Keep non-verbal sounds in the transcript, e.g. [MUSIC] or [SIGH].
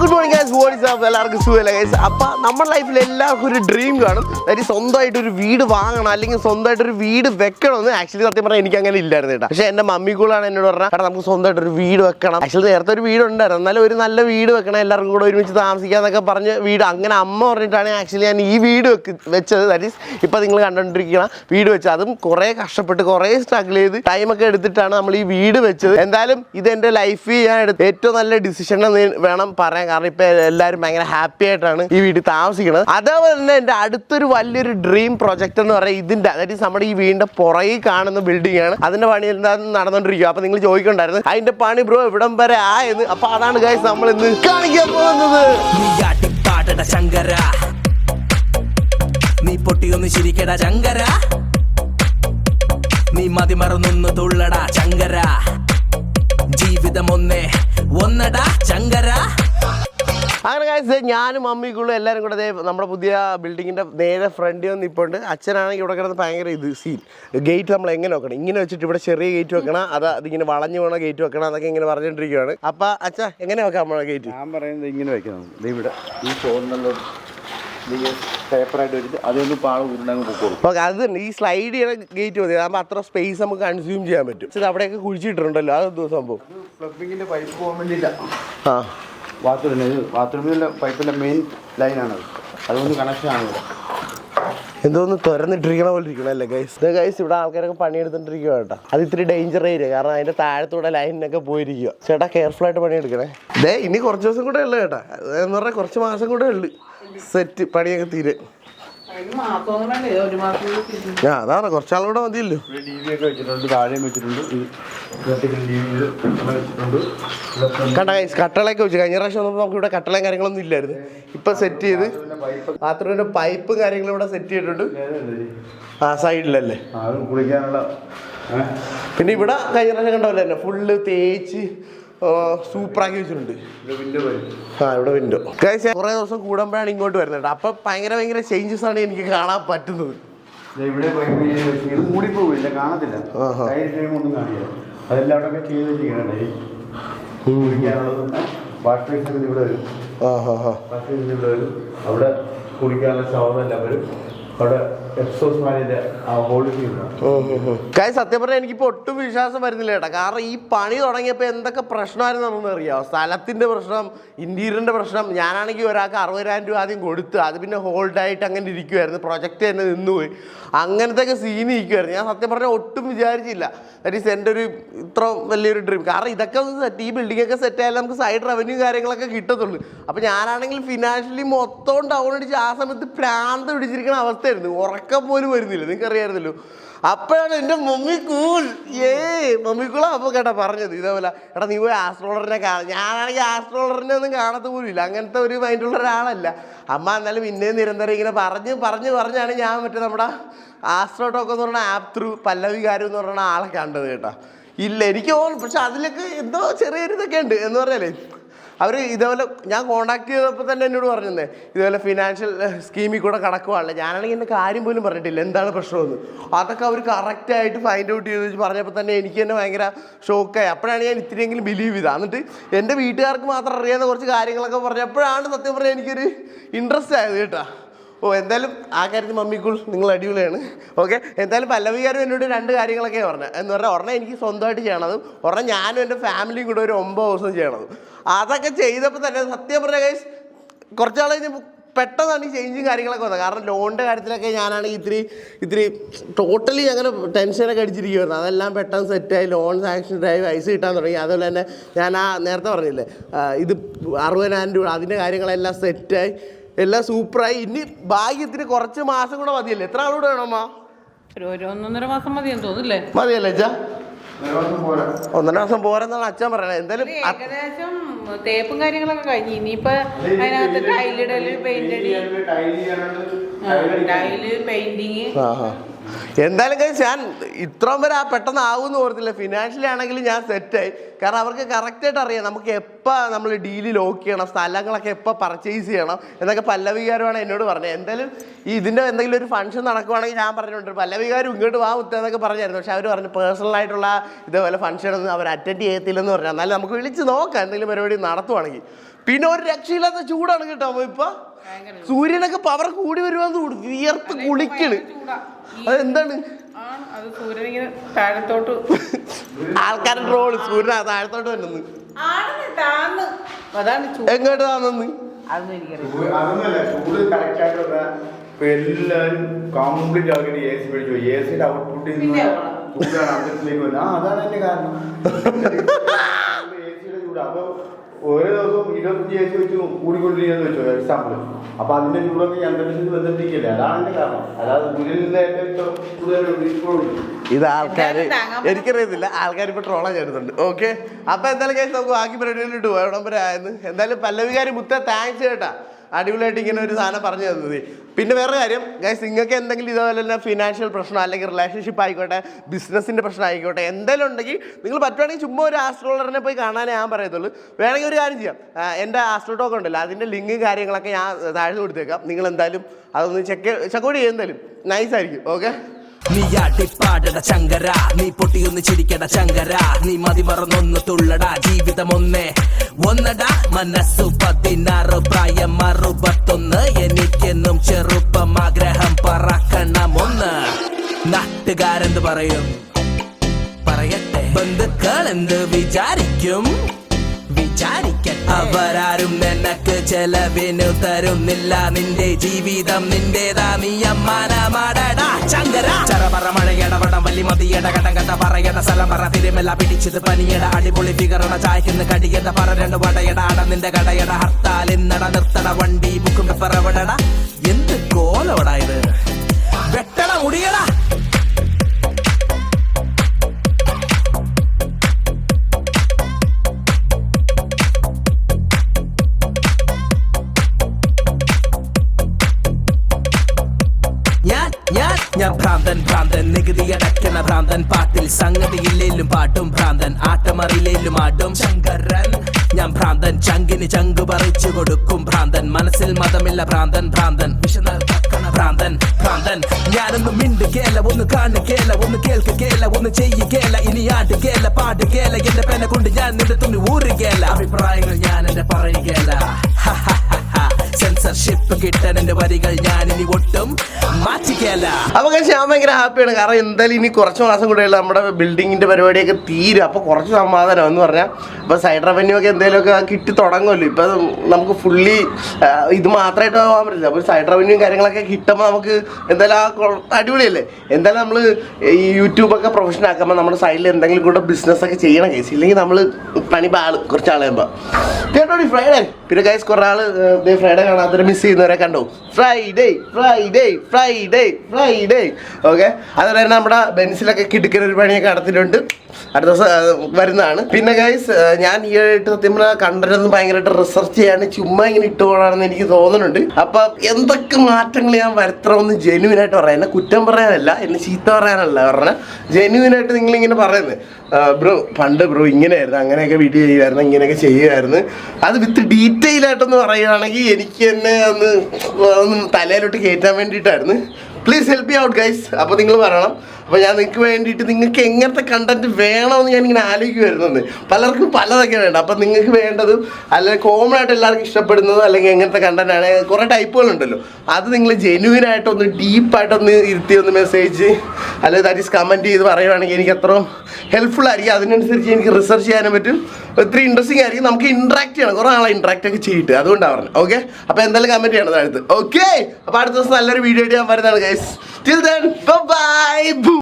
Good morning guys what's up എല്ലാവർക്കും സുഖമല്ല guys അപ്പം നമ്മുടെ ലൈഫിൽ എല്ലാവർക്കും ഒരു ഡ്രീം കാണും. അതായത് സ്വന്തമായിട്ട് ഒരു വീട് വാങ്ങണം അല്ലെങ്കിൽ സ്വന്തമായിട്ട് ഒരു വീട് വെക്കണം വെക്കണമെന്ന് ആക്ച്വലി സത്യം പറഞ്ഞാൽ എനിക്ക് അങ്ങനെ ഇല്ലായിരുന്നു കേട്ടോ. പക്ഷേ എന്റെ മമ്മിക്കൂളാണ് എന്നോട് പറഞ്ഞത് കാരണം നമുക്ക് സ്വന്തമായിട്ട് ഒരു വീട് വെക്കണം. ആക്ച്വലി നേരത്തെ ഒരു വീട് ഉണ്ടായിരുന്നു. എന്നാലും ഒരു നല്ല വീട് വെക്കണം എല്ലാവർക്കും കൂടെ ഒരുമിച്ച് താമസിക്കാന്നൊക്കെ പറഞ്ഞ് വീട് അങ്ങനെ അമ്മ പറഞ്ഞിട്ടാണ് ആക്ച്വലി ഞാൻ ഈ വീട് വെക്ക് വെച്ചത്. ദാറ്റ് ഈസ് ഇപ്പം നിങ്ങൾ കണ്ടുകൊണ്ടിരിക്കുന്ന വീട് വെച്ചത് അതും കുറേ കഷ്ടപ്പെട്ട് കുറേ സ്ട്രഗിൾ ചെയ്ത് ടൈമൊക്കെ എടുത്തിട്ടാണ് നമ്മൾ ഈ വീട് വെച്ചത്. എന്തായാലും ഇത് എന്റെ ലൈഫിൽ ഞാൻ എടുത്ത് ഏറ്റവും നല്ല ഡിസിഷൻ എന്ന് വേണം പറയാൻ. കാരണം ഇപ്പൊ എല്ലാവരും ഭയങ്കര ഹാപ്പി ആയിട്ടാണ് ഈ വീട്ടിൽ താമസിക്കുന്നത്. അതേപോലെ തന്നെ എന്റെ അടുത്തൊരു വലിയൊരു ഡ്രീം പ്രൊജക്ട് എന്ന് പറയുന്നത് ഇതിന്റെ അതായത് നമ്മുടെ ഈ വീടിന്റെ പുറകിൽ കാണുന്ന ബിൽഡിംഗ് ആണ്. അതിന്റെ പണി എന്താ നടന്നുകൊണ്ടിരിക്കുക അപ്പൊ നിങ്ങൾ ചോദിക്കണ്ടായിരുന്നു അതിന്റെ പണി ബ്രോ ഇവിടം വരെ ആയെന്ന് അപ്പൊ അതാണ് ഗൈസ് നമ്മൾ ഇന്ന് കാണിക്കാൻ പോകുന്നത്. നീ ശങ്കര. പൊട്ടിയൊന്ന് ചിരിക്കടാ ചങ്കര നീ മതിമറന്നൊന്ന് തുള്ളടാ ചങ്കര ജീവിതം ഒന്നേ ഒന്നടാ ചങ്കര അങ്ങനെ കാര്യം ഞാനും അമ്മിക്കുള്ളൂ എല്ലാവരും കൂടെ അതേ നമ്മുടെ പുതിയ ബിൽഡിങ്ങിന്റെ നേരെ ഫ്രണ്ടിൽ വന്ന് ഇപ്പോൾ ഉണ്ട്. അച്ഛനാണെങ്കിൽ ഇവിടെ കിടന്ന് ഭയങ്കര ഇത് സീൻ ഗേറ്റ് നമ്മൾ എങ്ങനെ വെക്കണം? ഇങ്ങനെ വെച്ചിട്ട് ഇവിടെ ചെറിയ ഗേറ്റ് വെക്കണം? അത് അതിങ്ങനെ വളഞ്ഞു പോകണ ഗേറ്റ് വെക്കണം? അതൊക്കെ ഇങ്ങനെ പറഞ്ഞുകൊണ്ടിരിക്കുകയാണ് അപ്പം അച്ഛ എങ്ങനെ വെക്കാം നമ്മളെ ഗേറ്റ് ഞാൻ പറയുന്നത് ഇങ്ങനെ വെക്കണം. ഇവിടെ ഈ കോർണറിലോട്ട് പേപ്പറായിട്ട് വെച്ചിട്ട് അതൊന്ന് പാള ഉരുണ്ടങ്ങ് പൊക്കോളും. ഓക്കെ അത് തന്നെ. ഈ സ്ലൈഡ് ചെയ്യണ ഗേറ്റ് മതി. അതാകുമ്പോൾ അത്ര സ്പേസ് നമുക്ക് കൺസ്യൂം ചെയ്യാൻ പറ്റും. അവിടെയൊക്കെ കുഴിച്ചിട്ടുണ്ടല്ലോ അതെന്തോ സംഭവം? പൈപ്പ് പോകാൻ ആ. ബാത്റൂമിന് ഇത്. ബാത്റൂമിലെ പൈപ്പിന്റെ മെയിൻ ലൈനാണത് അതുകൊണ്ട് കണക്ഷനാണ് ഇവിടെ എന്തോന്ന് തുറന്നിട്ടിരിക്കണ പോലെ ഇരിക്കണം അല്ലേ ഗൈസ് ഗൈസ് ഇവിടെ ആൾക്കാരൊക്കെ പണിയെടുത്തോണ്ടിരിക്കുക കേട്ടോ. അത് ഇത്തിരി ഡേഞ്ചർ ഏരിയ കാരണം അതിന്റെ താഴത്തൂടെ ലൈനിനൊക്കെ പോയിരിക്കുക ചേട്ടാ കെയർഫുൾ ആയിട്ട് പണിയെടുക്കണേ. ദേ ഇനി കുറച്ച് ദിവസം കൂടെ ഉള്ളു കേട്ടാ. എന്ന് പറഞ്ഞാൽ കുറച്ച് മാസം കൂടെ ഉള്ളു. സെറ്റ് പണിയൊക്കെ തീരെ. അതാണ്. കുറച്ചാളൂടെ മതിയല്ലോ. കണ്ട ഗൈസ് കട്ടളയൊക്കെ വെച്ചു കഴിഞ്ഞ പ്രാവശ്യം വന്നപ്പോൾ നമുക്ക് ഇവിടെ കട്ടളയും കാര്യങ്ങളൊന്നും ഇല്ലായിരുന്നു. ഇപ്പൊ സെറ്റ് ചെയ്ത് ബാത്റൂമിന്റെ പൈപ്പും കാര്യങ്ങളും ഇവിടെ സെറ്റ് ചെയ്തിട്ടുണ്ട്. ആ സൈഡിലല്ലേ. ആ കുളിക്കാനുള്ള പിന്നെ ഇവിടെ കഴിഞ്ഞ പ്രാവശ്യം കണ്ടല്ലോ ഫുള്ള് തേച്ച് സൂപ്പറാക്കി വെച്ചിട്ടുണ്ട്. ആ ഇവിടെ വിൻഡോ കഴിച്ച കുറേ ദിവസം കൂടുമ്പോഴാണ് ഇങ്ങോട്ട് വരുന്നത് അപ്പൊ ഭയങ്കര ഭയങ്കര ചേഞ്ചസ് ആണ് എനിക്ക് കാണാൻ പറ്റുന്നത്. ഇവിടെ മൂടിപ്പോവില്ല കാണത്തില്ല. ഒന്നും കാണില്ല. അതെല്ലാം അവിടെ ചെയ്ത് വെച്ചിരിക്കണം. ഡേ കുളിക്കാനുള്ളതും. വാഷ് ബേസിൻ ഇവിടെ വരും. ആ ഹാ ഹാ വാഷ് ബേസിൻ ഇവിടെ വരും. അവിടെ കുളിക്കാനുള്ള ഷവറെല്ലാം വരും. കാര്യം സത്യം പറഞ്ഞാൽ എനിക്കിപ്പോൾ ഒട്ടും വിശ്വാസം വരുന്നില്ല കേട്ടോ. കാരണം ഈ പണി തുടങ്ങിയപ്പോൾ എന്തൊക്കെ പ്രശ്നമായിരുന്നു നമുക്ക് അറിയാം? സ്ഥലത്തിന്റെ പ്രശ്നം ഇന്റീരിയറിന്റെ പ്രശ്നം. ഞാനാണെങ്കിൽ ഒരാൾക്ക് അറുപതിനായിരം രൂപ ആദ്യം കൊടുത്ത് അത് പിന്നെ ഹോൾഡായിട്ട് അങ്ങനെ ഇരിക്കുമായിരുന്നു പ്രൊജക്റ്റ് തന്നെ നിന്നുപോയി. അങ്ങനത്തെ ഒക്കെ സീൻ ഇരിക്കുമായിരുന്നു ഞാൻ സത്യം പറഞ്ഞാൽ ഒട്ടും വിചാരിച്ചില്ല. ദാറ്റ് ഈസ് എന്റെ ഒരു ഇത്ര വലിയൊരു ഡ്രീം കാരണം ഇതൊക്കെ സെറ്റ് ഈ ബിൽഡിംഗ് ഒക്കെ സെറ്റ് ആയാലും നമുക്ക് സൈഡ് റവന്യൂ കാര്യങ്ങളൊക്കെ കിട്ടത്തുള്ളൂ. അപ്പോൾ ഞാനാണെങ്കിൽ ഫിനാൻഷ്യലി മൊത്തം ഡൗൺ അടിച്ച് ആ സമയത്ത് പ്രാന്ത് പിടിച്ചിരിക്കുന്ന അവസ്ഥയായിരുന്നു ഉറക്കം പോലും വരുന്നില്ല. നിങ്ങൾക്ക് അറിയാമായിരുന്നല്ലോ അപ്പോഴാണ് എന്റെ മമ്മി കൂൾ ഏ മമ്മി കൂളാ അപ്പോൾ കേട്ടാ പറഞ്ഞത്. ഇതേപോലെ എടാ നീ പോയി ആസ്ട്രോളറിനെ കാണാം. ഞാനാണെങ്കിൽ ആസ്ട്രോളറിനെ ഒന്നും കാണത്ത പോലും ഇല്ല അങ്ങനത്തെ ഒരു മൈൻഡുള്ള ഒരാളല്ല. അമ്മ എന്നാലും പിന്നെയും നിരന്തരം ഇങ്ങനെ പറഞ്ഞ് പറഞ്ഞ് പറഞ്ഞാണ് ഞാൻ മറ്റേ നമ്മുടെ ആസ്ട്രോ ടോക്ക് എന്ന് പറഞ്ഞ ആപ്പ് ത്രൂ പല്ലവി പല്ലവികാരം എന്ന് പറഞ്ഞ ആളെ കണ്ടത് കേട്ടോ. ഇല്ല എനിക്ക് ഓൺ പക്ഷെ അതിലൊക്കെ എന്തോ ചെറിയൊരു ഇതൊക്കെ ഉണ്ട്. എന്ന് പറഞ്ഞാലേ അവർ ഇതേപോലെ ഞാൻ കോണ്ടാക്ട് ചെയ്തപ്പോൾ തന്നെ എന്നോട് പറഞ്ഞിരുന്നേ ഇതുപോലെ ഫിനാൻഷ്യൽ സ്കീമിൽ കൂടെ കടക്കുവാണല്ലോ. ഞാനാണെങ്കിൽ എന്റെ കാര്യം പോലും പറഞ്ഞിട്ടില്ല എന്താണ് പ്രശ്നമെന്ന്. അതൊക്കെ അവർ കറക്റ്റായിട്ട് ഫൈൻഡ് ഔട്ട് ചെയ്ത് പറഞ്ഞപ്പോൾ തന്നെ എനിക്ക് തന്നെ ഭയങ്കര ഷോക്കായി അപ്പോഴാണ് ഞാൻ ഇത്തിരിയെങ്കിലും ബിലീവ് ചെയ്തത്. എന്നിട്ട് എന്റെ വീട്ടുകാർക്ക് മാത്രം അറിയാവുന്ന കുറച്ച് കാര്യങ്ങളൊക്കെ പറഞ്ഞപ്പോഴാണ് സത്യം പറഞ്ഞാൽ എനിക്കൊരു ഇൻട്രസ്റ്റ് ആയത് കേട്ടോ. ഓ എന്തായാലും ആ കാര്യത്തിൽ മമ്മിക്കുൾ നിങ്ങൾ അടിപൊളിയാണ്. ഓക്കെ എന്തായാലും പല്ലവികാരും എന്നോട് രണ്ട് കാര്യങ്ങളൊക്കെ പറഞ്ഞത്. എന്ന് പറഞ്ഞാൽ ഒരെണ്ണം എനിക്ക് സ്വന്തമായിട്ട് ചെയ്യണതും ഒരെണ്ണം ഞാനും എന്റെ ഫാമിലിയും കൂടെ ഒരു ഒമ്പത് ദിവസം ചെയ്യണതും. അതൊക്കെ ചെയ്തപ്പോൾ തന്നെ സത്യം പറഞ്ഞ കുറച്ച് കുറച്ചാൾ കഴിഞ്ഞ് പെട്ടെന്നാണ് ഈ ചേഞ്ചും കാര്യങ്ങളൊക്കെ വന്നത്. കാരണം ലോണിന്റെ കാര്യത്തിലൊക്കെ ഞാനാണെങ്കിൽ ഇത്തിരി ഇത്തിരി ടോട്ടലി അങ്ങനെ ടെൻഷനൊക്കെ അടിച്ചിരിക്കുമായിരുന്നു അതെല്ലാം പെട്ടെന്ന് സെറ്റായി ലോൺ സാങ്ഷൻ ഡ്രൈവ് പൈസ കിട്ടാൻ തുടങ്ങി. അതുപോലെ തന്നെ ഞാൻ ആ നേരത്തെ പറഞ്ഞില്ലേ ഇത് അറുപതിനായിരം രൂപ അതിന്റെ കാര്യങ്ങളെല്ലാം സെറ്റായി എല്ലാം സൂപ്പറായി. ഇനി ഭാഗ്യത്തിന് കുറച്ച് മാസം കൂടെ മതിയല്ലേ? എത്ര ആളൂടെ വേണമ്മ ഒന്നൊന്നര മാസം മതിയെന്ന് തോന്നില്ലേ മതിയല്ലേ അച്ഛാ? ഒന്നര മാസം പോരെന്നാണ് അച്ഛൻ പറയണത് എന്തായാലും ഏകദേശം തേപ്പും കാര്യങ്ങളൊക്കെ കഴിഞ്ഞു. ഇനിയിപ്പോ അതിനകത്ത് ടൈലിടൽ പെയിന്റ് അടി ടൈൽ പെയിന്റിങ്. എന്തായാലും കഴിച്ച് ഞാൻ ഇത്രയും വരെ ആ പെട്ടെന്ന് ആവുമെന്ന് ഓർത്തില്ല. ഫിനാൻഷ്യലി ആണെങ്കിലും ഞാൻ സെറ്റായി കാരണം അവർക്ക് കറക്റ്റായിട്ട് അറിയാം. നമുക്ക് എപ്പോൾ നമ്മൾ ഡീൽ ലോക്ക് ചെയ്യണം സ്ഥലങ്ങളൊക്കെ എപ്പോൾ പർച്ചേസ് ചെയ്യണം എന്നൊക്കെ പല്ലവികാരമാണ് എന്നോട് പറഞ്ഞത്. എന്തായാലും ഈ ഇതിന്റെ എന്തെങ്കിലും ഒരു ഫംഗ്ഷൻ നടക്കുവാണെങ്കിൽ ഞാൻ പറഞ്ഞിട്ടുണ്ട്. പല്ലവികാരം ഇങ്ങോട്ട് വാ മുത്തേ എന്നൊക്കെ പറഞ്ഞായിരുന്നു. പക്ഷേ അവർ പറഞ്ഞു പേഴ്സണൽ ആയിട്ടുള്ള ഇതേപോലെ ഫംഗ്ഷൻ ഒന്നും അവർ അറ്റൻഡ് ചെയ്യത്തില്ലെന്ന് പറഞ്ഞു. എന്നാലും നമുക്ക് വിളിച്ച് നോക്കാം. എന്തെങ്കിലും പരിപാടി നടത്തുവാണെങ്കിൽ. പിന്നെ ഒരു രക്ഷയില്ലാത്ത ചൂടാണ് കേട്ടോ ഇപ്പോൾ സൂര്യനൊക്കെ പവർ കൂടി വരുവാന്ന് വിയർത്ത് കുളിക്കണ്. അതെന്താണ്? ആൾക്കാരുടെ റോൾ സൂര്യൻ താഴത്തോട്ട് വരുന്നത് ചൂട്. എങ്ങോട്ട് താന്നെന്ന്? എല്ലാരും എ സി എ സിയുടെ ഔട്ട്പുട്ട് അതാണ് എന്റെ കാരണം [LAUGHS] എ സിയുടെ ചൂട് അപ്പൊ ഓരോ എ സി വെച്ച് കൂടിക്കൊണ്ടിരിക്കുന്നു വെച്ചോ എക്സാമ്പിൾ അപ്പൊ അതിന്റെ ചൂടൊക്കെ അന്തരീക്ഷത്തിൽ ബന്ധിപ്പിക്കില്ല? അതാണ് കാരണം. അല്ലാതെ ഏറ്റവും ഇത് പറ്റും. എനിക്കറിയത്തില്ല. ആൾക്കാർ ഇപ്പൊ ട്രോളാ ചേരുന്നുണ്ട്. ഓക്കെ അപ്പൊ എന്തായാലും കേസ് നമുക്ക് ബാക്കി പരിപാടികളിട്ട് പോയി എവിടം വരെ ആയെന്ന്? എന്തായാലും പല്ലവികാരി മുത്ത താങ്ക്സ് കേട്ടാ അടിപൊളിയായിട്ട് ഇങ്ങനെ ഒരു സാധനം പറഞ്ഞു തന്നത്. പിന്നെ വേറെ കാര്യം ഗൈസ് നിങ്ങൾക്ക് എന്തെങ്കിലും ഇതുപോലെ തന്നെ ഫിനാൻഷ്യൽ പ്രശ്നം അല്ലെങ്കിൽ റിലേഷൻഷിപ്പ് ആയിക്കോട്ടെ ബിസിനസ്സിന്റെ പ്രശ്നം ആയിക്കോട്ടെ എന്തെങ്കിലും ഉണ്ടെങ്കിൽ നിങ്ങൾ പറ്റുവാണെങ്കിൽ ചുമ്മാ ഒരു ആസ്ട്രോളറിനെ പോയി കാണാനേ ഞാൻ പറയത്തുള്ളൂ. വേണമെങ്കിൽ ഒരു കാര്യം ചെയ്യാം. എന്റെ ആസ്ട്രോ ടോക്ക് ഉണ്ടല്ലോ അതിന്റെ ലിങ്ക് കാര്യങ്ങളൊക്കെ ഞാൻ താഴെ കൊടുത്തേക്കാം. നിങ്ങൾ എന്തായാലും അതൊന്ന് ചെക്ക് ചെക്കൗട്ട് നൈസ് ആയിരിക്കും ഓക്കെ നീ ആട്ടിപ്പാടട ചങ്കര നീ പൊട്ടിയൊന്ന് ചിരിക്കട ചങ്കര നീ മതി മറന്നൊന്ന് തുള്ളട. ജീവിതം ഒന്നേ ഒന്നട. മനസ്സു പതിനാറ് പ്രായം അറുപത്തൊന്ന്. എനിക്കെന്നും ചെറുപ്പം ആഗ്രഹം പറക്കണം ഒന്ന് നാട്ടുകാരെന്ത് പറയും? പറയട്ടെ. ബന്ധുക്കൾ എന്ത് വിചാരിക്കും? അവരാരും നിനക്ക് ചെലവിനു തരുന്നില്ല. നിന്റെ ജീവിതം നിന്റേതാ. നീ അമ്മാനമാടടാ പിടിച്ചത് പനിയട അടിപൊളി ഫിഗറട ചായക്കുന്ന കടിയട പറ രണ്ട് വടയട അട നിന്റെ കടയട ഹർത്താൽ നിർത്തട വണ്ടി ബുക്കും പറവടട എന്ത് കോലവടാ നികുതി അടയ്ക്കണ ഭ്രാന്തൻ. പാട്ടിൽ സംഗതിയില്ലേലും പാട്ടും ഭ്രാന്തൻ. ആട്ടമറിയില്ലേലും ആടും. ശങ്കരൻ ഞാൻ ഭ്രാന്തൻ. ചങ്കിന് ചങ്ക് പറിച്ചു കൊടുക്കും ഭ്രാന്തൻ. മനസ്സിൽ മതമില്ല ഭ്രാന്തൻ. ഭ്രാന്തൻ. വിശന്നാൽ തക്കണ ഭ്രാന്തൻ. ഭ്രാന്തൻ. ഞാനൊന്ന് മിണ്ട് കേല ഒന്ന് കാണു കേല ഒന്ന് കേൾക്ക് കേല ഒന്ന് ചെയ്യ് കേല ഇനി ആട്ട് കേല പാട്ട് കേല. എന്റെ പെന കൊണ്ട് ഞാൻ നിന്റെ തുണി ഊറി കേല. അഭിപ്രായങ്ങൾ ഞാൻ എന്റെ പറയുകേല സെൻസർഷിപ്പ് കിട്ടാൻ എന്റെ വരികൾ ഞാൻ ഇനി ഒട്ടും മാറ്റിക്കല്ല അപ്പൊ ഞാൻ ഭയങ്കര ഹാപ്പിയാണ് കാരണം എന്തായാലും ഇനി കുറച്ച് മാസം കൂടെയുള്ള നമ്മുടെ ബിൽഡിങ്ങിന്റെ പരിപാടിയൊക്കെ തീരും. അപ്പൊ കുറച്ച് സമാധാനം എന്ന് പറഞ്ഞാൽ ഇപ്പൊ സൈഡ് റവന്യൂ ഒക്കെ എന്തെങ്കിലുമൊക്കെ കിട്ടി തുടങ്ങുമല്ലോ. ഇപ്പൊ നമുക്ക് ഫുള്ളി ഇത് മാത്രമായിട്ട് പോകാൻ പറ്റില്ല. അപ്പൊ സൈഡ് റവന്യൂ കാര്യങ്ങളൊക്കെ കിട്ടുമ്പോൾ നമുക്ക് എന്തായാലും ആ അടിപൊളിയല്ലേ? എന്തായാലും നമ്മൾ ഈ യൂട്യൂബൊക്കെ പ്രൊഫഷൻ ആക്കുമ്പോൾ നമ്മുടെ സൈഡിൽ എന്തെങ്കിലും കൂടെ ബിസിനസ് ഒക്കെ ചെയ്യണം കേസ് ഇല്ലെങ്കിൽ നമ്മൾ പണി പാൾ കുറച്ച് കേട്ടോടി ഫ്രൈഡേ പിന്നെ കൈസ് കുറേ ആൾ ഫ്രൈഡേ കാണാത്തൊരു മിസ് ചെയ്യുന്നവരെ കണ്ടു. Friday Friday Friday Friday okay അതുപോലെ തന്നെ നമ്മുടെ ബെൻസിലൊക്കെ കിടക്കുന്ന ഒരു പണിയൊക്കെ നടത്തിയിട്ടുണ്ട്. അടുത്ത ദിവസം വരുന്നതാണ്. പിന്നെ ഗൈസ് ഞാൻ ഈ ആയിട്ട് സത്യം പറഞ്ഞാൽ കണ്ടന്റൊന്നും ഭയങ്കരമായിട്ട് റിസർച്ച് ചെയ്യാണ് ചുമ്മാ ഇങ്ങനെ ഇട്ട് പോകണമെന്ന് എനിക്ക് തോന്നുന്നുണ്ട്. അപ്പൊ എന്തൊക്കെ മാറ്റങ്ങൾ ഞാൻ വരുത്തണമെന്ന് ജെന്യൂൻ ആയിട്ട് പറയാം. എന്നെ കുറ്റം പറയാനല്ല എന്നെ ചീത്ത പറയാനല്ല പറഞ്ഞ ജെന്യൂൻ ആയിട്ട് നിങ്ങൾ ഇങ്ങനെ പറയുന്നത് ബ്രോ പണ്ട് ബ്രോ ഇങ്ങനെയായിരുന്നു. അങ്ങനെയൊക്കെ വീഡിയോ ചെയ്യുമായിരുന്നു ഇങ്ങനെയൊക്കെ ചെയ്യുമായിരുന്നു. അത് വിത്ത് ഡീറ്റെയിൽ ആയിട്ടൊന്ന് പറയുകയാണെങ്കിൽ എനിക്ക് തന്നെ ഒന്ന് ഒന്ന് തലയിലോട്ട് കയറ്റാൻ വേണ്ടിയിട്ടായിരുന്നു. പ്ലീസ് ഹെൽപ്പ് ഔട്ട് ഗൈസ് അപ്പോൾ നിങ്ങൾ പറയണം അപ്പോൾ ഞാൻ നിങ്ങൾക്ക് വേണ്ടിയിട്ട് നിങ്ങൾക്ക് എങ്ങനത്തെ കണ്ടന്റ് വേണമെന്ന് ഞാൻ ഇങ്ങനെ ആലോചിക്കുമായിരുന്നു പലർക്കും പലതൊക്കെ വേണ്ട. അപ്പോൾ നിങ്ങൾക്ക് വേണ്ടതും അല്ലെങ്കിൽ കോമൺ ആയിട്ട് എല്ലാവർക്കും ഇഷ്ടപ്പെടുന്നത് അല്ലെങ്കിൽ എങ്ങനത്തെ കണ്ടന്റ് ആണ്. കുറേ ടൈപ്പുകളുണ്ടല്ലോ അത് നിങ്ങൾ ജെന്യൂൻ ആയിട്ടൊന്ന് ഡീപ്പായിട്ടൊന്ന് ഇരുത്തി ഒന്ന് മെസ്സേജ് അല്ലെങ്കിൽ ദാറ്റ് ഈസ് കമന്റ് ചെയ്ത് പറയുവാണെങ്കിൽ എനിക്ക് അത്രയും ഹെൽപ്ഫുൾ ആയിരിക്കും. അതിനനുസരിച്ച് എനിക്ക് റിസർച്ച് ചെയ്യാനും പറ്റും. ഒത്തിരി ഇൻട്രസ്റ്റിംഗ് ആയിരിക്കും. നമുക്ക് ഇൻട്രാക്ട് ചെയ്യണം. കുറേ ആളെ ഇൻട്രാക്ട് ഒക്കെ ചെയ്തിട്ട്. അതുകൊണ്ടാണ് പറഞ്ഞത്. ഓക്കെ അപ്പോൾ എന്തായാലും കമന്റ് ചെയ്യണം അടുത്ത് ഓക്കെ അപ്പോൾ അടുത്ത ദിവസം നല്ലൊരു വീഡിയോ ആയിട്ട് ഞാൻ വരുന്നതാണ് ഗൈസ് ടിൽ ദെൻ ബൈ